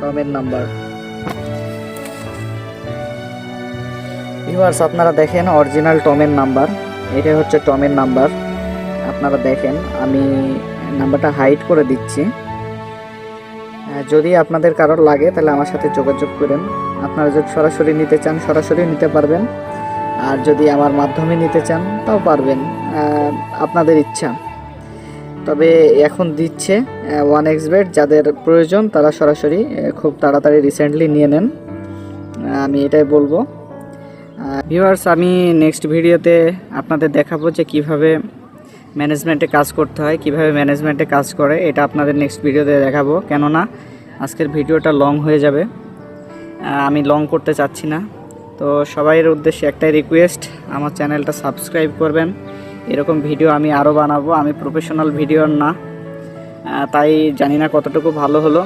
টমের number. Viewers আপনারা দেখেন original টমের number. এটা হচ্ছে টমের নাম্বার। আপনারা দেখেন, আমি নাম্বারটা হাইড করে দিচ্ছি। যদি আপনাদের কারোর লাগে, তাহলে আমার সাথে যোগাযোগ করেন। আপনারা যদি সরাসরি নিতে চান, সরাসরি নিতে পারবেন। আর যদি আমার মাধ্যমে নিতে চান, তাও পারবেন। আপনাদের ইচ্ছা। তবে এখন দিচ্ছে ওয়ান এক্স বেড যাদের প্রয়োজন তারা সরাসরি খুব তাড়াতাড়ি রিসেন্টলি নিয়ে নেন। আমি এটাই বলব। ভিউয়ার্স আমি নেক্সট ভিডিওতে আপনাদের দেখাবো যে কীভাবে ম্যানেজমেন্টে কাজ করতে হয়, কীভাবে ম্যানেজমেন্টে কাজ করে, এটা আপনাদের নেক্সট ভিডিওতে দেখাবো। কেননা, আজকের ভিডিওটা লং হয়ে যাবে। আমি লং করতে চাচ্ছি না। তো সবাইয়ের উদ্দেশ্যে একটাই রিকোয়েস্ট আমার চ্যানেলটা সাবস্ক্রাইব করবেন। এরকম ভিডিও আমি আরও বানাবো। আমি প্রফেশনাল ভিডিওর না। তাই জানি না কতটুকু ভালো হলো।